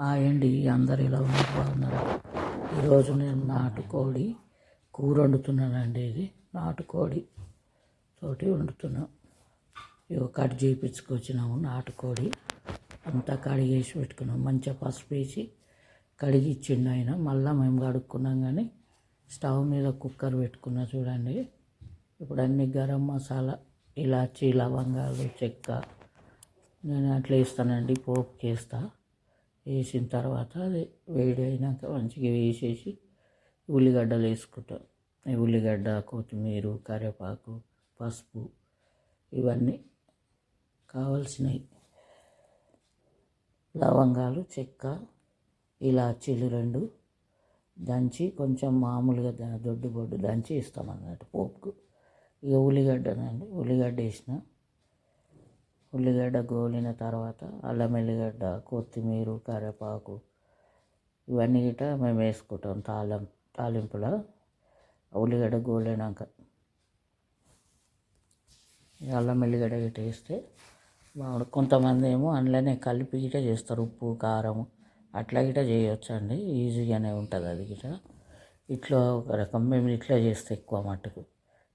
ఆయండి అండి అందరు ఇలా ఉన్నారు. బాగున్నారు ఈరోజు నేను నాటుకోడి కూర వండుతున్నానండి ఇది నాటుకోడి తోటి వండుతున్నాం. ఇవి కట్ చేయించుకొచ్చినాము నాటుకోడి. అంతా కడిగేసి పెట్టుకున్నాం. మంచిగా పసుపు వేసి కడిగి ఇచ్చిండు ఆయన. మళ్ళీ మేము కడుక్కున్నాం కానీ స్టవ్ మీద కుక్కర్ పెట్టుకున్నా చూడండి. ఇప్పుడు అన్ని గరం మసాలా ఇలాచీ లవంగాలు చెక్క నేను అట్లా వేస్తానండి పోపుకి వేస్తా. వేసిన తర్వాత అది వేడి అయినాక మంచిగా వేసేసి ఉల్లిగడ్డలు వేసుకుంటాం. ఈ ఉల్లిగడ్డ కొత్తిమీర కరివేపాకు పసుపు ఇవన్నీ కావాల్సినవి. లవంగాలు చెక్క ఇలాచీలు రెండు దంచి కొంచెం మామూలుగా దొడ్డు బొడ్డు దంచి ఇస్తాం అన్నట్టు పోపుకు. ఇక ఉల్లిగడ్డనండి ఉల్లిగడ్డ వేసిన ఉల్లిగడ్డ గోలిన తర్వాత అల్లం ఎల్లిగడ్డ కొత్తిమీర కరివేపాకు ఇవన్నీ గిట్ట మేము వేసుకుంటాం తాళం తాలింపులో. ఉల్లిగడ్డ గోలినాక అల్లం ఎల్లిగడ్డ గిట్ట వేస్తే మామిడి కొంతమంది ఏమో అందులోనే కలిపి గిట చేస్తారు ఉప్పు కారం అట్లా గిట చేయొచ్చు అండి ఈజీగానే ఉంటుంది అది గిట ఇట్లా ఒక రకం మేము ఇట్లా చేస్తే ఎక్కువ మట్టుకు.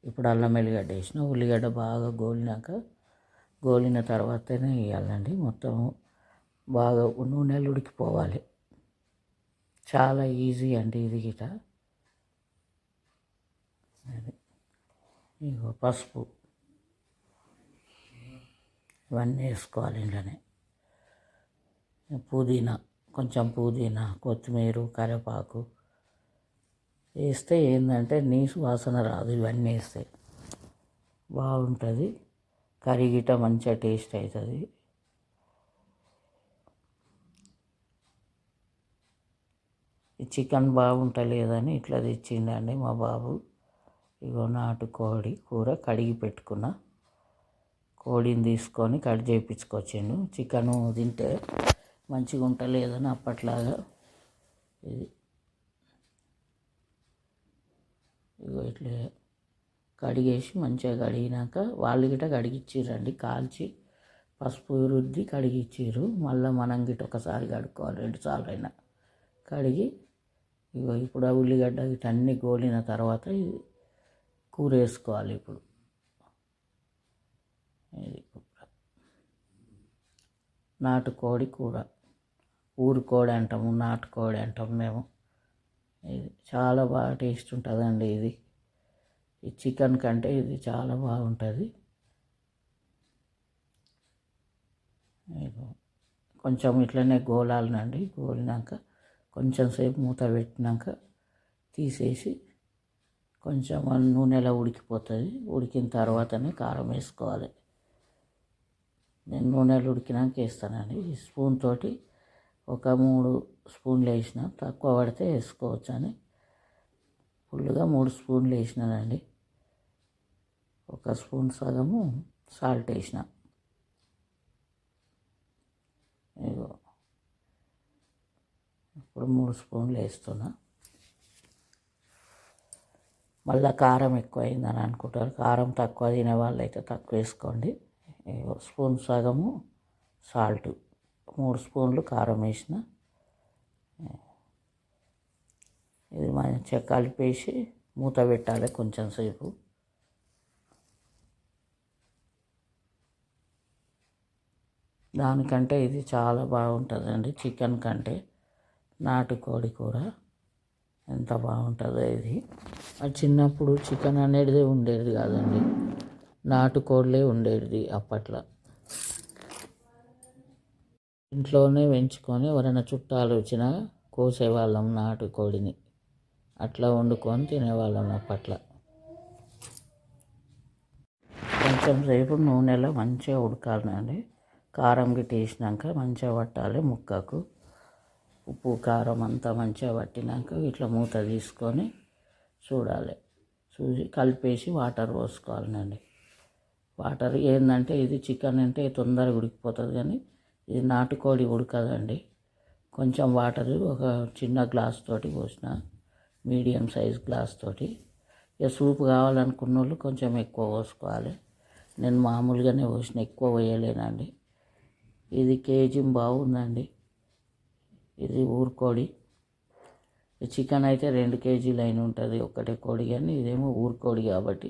ఇప్పుడు అల్లం ఎల్లిగడ్డ వేసిన ఉల్లిగడ్డ బాగా గోలినాక గోలిన తర్వాతనే వేయాలండి మొత్తం బాగా నూనెలు ఉడికిపోవాలి చాలా ఈజీ అండి ఇది గిట. అది ఇగో పసుపు. ఇవన్నీ వేసుకోవాలి ఇంట్లోనే. పుదీనా కొంచెం పుదీనా కొత్తిమీర కరివేపాకు. వేస్తే ఏంటంటే నీసు వాసన రాదు. ఇవన్నీ వేస్తే బాగుంటుంది. కర్రీ గిట్ట మంచిగా టేస్ట్ అవుతుంది. ఈ చికెన్ బాగుంటలేదని ఇట్లా తెచ్చిండండి మా బాబు. ఇగో నాటుకోడి కూర కడిగి పెట్టుకున్న. కోడిని తీసుకొని కట్ చేయించుకొచ్చిండు చికెన్ తింటే మంచిగా ఉంటలేదని అప్పట్లాగా ఇది. ఇగో ఇట్లా కడిగేసి మంచిగా కడిగినాక వాళ్ళు గిట కడిగిచ్చిరండి కాల్చి పసుపు రుద్ది కడిగిచ్చిర్రు. మళ్ళీ మనం గిట ఒకసారి కడుక్కోవాలి రెండు సార్లు అయినా కడిగి ఇగో ఇప్పుడు ఆ ఉల్లిగడ్డ గిట అన్నీ గోలిన తర్వాత కూర వేసుకోవాలి ఇప్పుడు. ఇది నాటుకోడి కూర. ఊరుకోడి అంటాము నాటుకోడి అంటాము మేము. ఇది చాలా బాగా టేస్ట్ ఉంటుందండి ఇది. ఈ చికెన్ కంటే ఇది చాలా బాగుంటుంది. కొంచెం ఇట్లనే గోలాలనండి గోలినాక కొంచెం సేపు మూత పెట్టినాక తీసేసి కొంచెం నూనెలో ఉడికిపోతుంది. ఉడికిన తర్వాతనే కారం వేసుకోవాలి. నేను నూనెలో ఉడికినాక వేస్తానండి. ఈ స్పూన్ తోటి ఒక మూడు స్పూన్లు వేసిన తక్కువ పడితే వేసుకోవచ్చు అని ఫుల్గా మూడు స్పూన్లు వేసినానండి. ఒక స్పూన్ సగము సాల్ట్ వేసిన. ఇగో ఇప్పుడు మూడు స్పూన్లు వేస్తున్నా. మళ్ళీ కారం ఎక్కువ అయిందని అనుకుంటారు. కారం తక్కువ తినే వాళ్ళు అయితే తక్కువ వేసుకోండి. స్పూన్ సగము సాల్ట్. మూడు స్పూన్లు కారం వేసిన. ఇది మంచిగా కలిపేసి మూత పెట్టాలి కొంచెం సేపు. దానికంటే ఇది చాలా బాగుంటుందండి చికెన్ కంటే. నాటుకోడి కూర ఎంత బాగుంటుందో ఇది. అది చిన్నప్పుడు చికెన్ అనేది ఉండేది కాదండి నాటుకోళ్ళే ఉండేది అప్పట్లో. ఇంట్లోనే పెంచుకొని ఎవరైనా చుట్టాలు వచ్చినా కోసేవాళ్ళం నాటుకోడిని అట్లా వండుకొని తినేవాళ్ళం అప్పట్లో కొంచెం సేపు నూనెలో మంచిగా ఉడకాలండి కారం గిట్ట వేసినాక మంచిగా పట్టాలి ముక్కకు. ఉప్పు కారం అంతా మంచిగా పట్టినాక ఇట్లా మూత తీసుకొని చూడాలి. చూసి కలిపేసి వాటర్ పోసుకోవాలండి వాటర్ ఏంటంటే ఇది చికెన్ అంటే తొందరగా ఉడికిపోతుంది కానీ ఇది నాటుకోడి ఉడకదండి. కొంచెం వాటర్ ఒక చిన్న గ్లాస్ తోటి పోసిన. మీడియం సైజ్ గ్లాస్ తోటి. ఇక సూప్ కావాలనుకున్న వాళ్ళు కొంచెం ఎక్కువ పోసుకోవాలి. నేను మామూలుగానే పోసిన ఎక్కువ పోయలేనండి. ఇది కేజీ బాగుందండి ఇది ఊరుకోడి చికెన్ అయితే రెండు కేజీలు అయిన ఉంటుంది ఒక్కటే కోడి కానీ ఇదేమో ఊరుకోడి కాబట్టి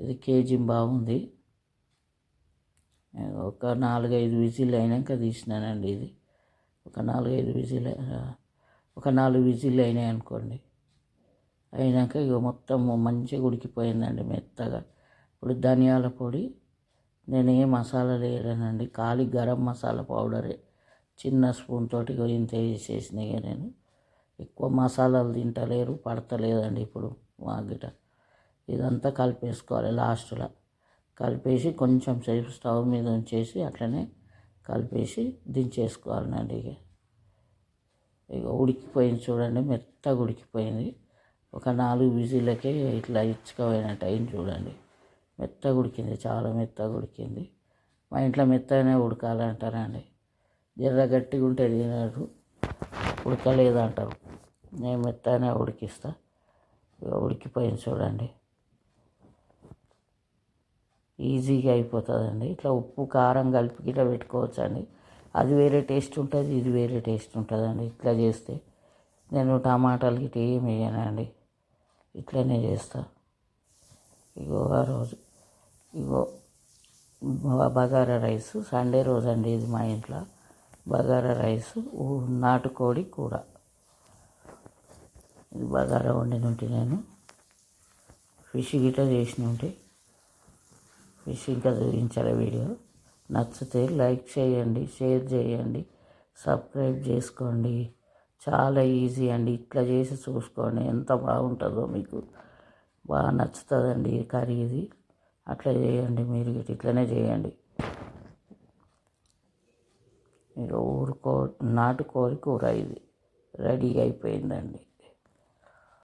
ఇది కేజీ బాగుంది ఒక నాలుగైదు విజిల్ అయినాక తీసినానండి ఇది. ఒక నాలుగైదు విజిల్ ఒక నాలుగు విజిల్ అయినాయి అనుకోండి. అయినాక ఇక మొత్తం మంచిగా ఉడికిపోయిందండి మెత్తగా. ఇప్పుడు ధనియాల పొడి నేను ఏ మసాలా వేయలేనండి ఖాళీ గరం మసాలా పౌడరే. చిన్న స్పూన్ తోటి ఇంత వేసేసిన నేను. ఎక్కువ మసాలాలు తింటలేరు పడతలేదండి ఇప్పుడు మా గిట ఇదంతా కలిపేసుకోవాలి లాస్ట్లో. కలిపేసి కొంచెం సేపు స్టవ్ మీద ఉంచేసి అట్లనే కలిపేసి దించేసుకోవాలండి ఇక ఇక ఉడికిపోయింది చూడండి మెత్తగా ఉడికిపోయింది. ఒక నాలుగు విజిల్లకే ఇట్లా ఇచ్చుకోపోయినట్టు అయింది చూడండి. మెత్తగా ఉడికింది చాలా మెత్తగా ఉడికింది మా ఇంట్లో మెత్తగానే ఉడకాలంటారండి. జర్ర గట్టిగా ఉంటే తినరు ఉడకలేదంటారు. నేను మెత్తగానే ఉడికిస్తా. ఇక ఉడికిపోయింది చూడండి. ఈజీగా అయిపోతుందండి. ఇట్లా ఉప్పు కారం కలిపి ఇట్లా పెట్టుకోవచ్చండి. అది వేరే టేస్ట్ ఉంటుంది ఇది వేరే టేస్ట్ ఉంటుందండి. ఇట్లా చేస్తే నేను టమాటాలు గిట్ట ఏం వేయనండి. ఇట్లనే చేస్తా. ఇగో ఆ రోజు. ఇగో బగారా రైస్ సండే రోజు అండి ఇది మా ఇంట్లో. బగారా రైస్ నాటుకోడి కూర. ఇది బగారా వండిన ఉంటే నేను. ఫిష్ గిట్ట చేసిన ఉంటే. ఫిష్ ఇంకా చూపించాలి వీడియో. నచ్చితే లైక్ చేయండి షేర్ చేయండి సబ్స్క్రైబ్ చేసుకోండి. చాలా ఈజీ అండి. ఇట్లా చేసి చూసుకోండి. ఎంత బాగుంటుందో మీకు. బాగా నచ్చుతుందండి ఈ కర్రీ ఇది. అట్లా చేయండి మీరు ఇట్లనే చేయండి. మీరు ఊరుకో నాటుకోరి కూర ఇది. రెడీ అయిపోయిందండి.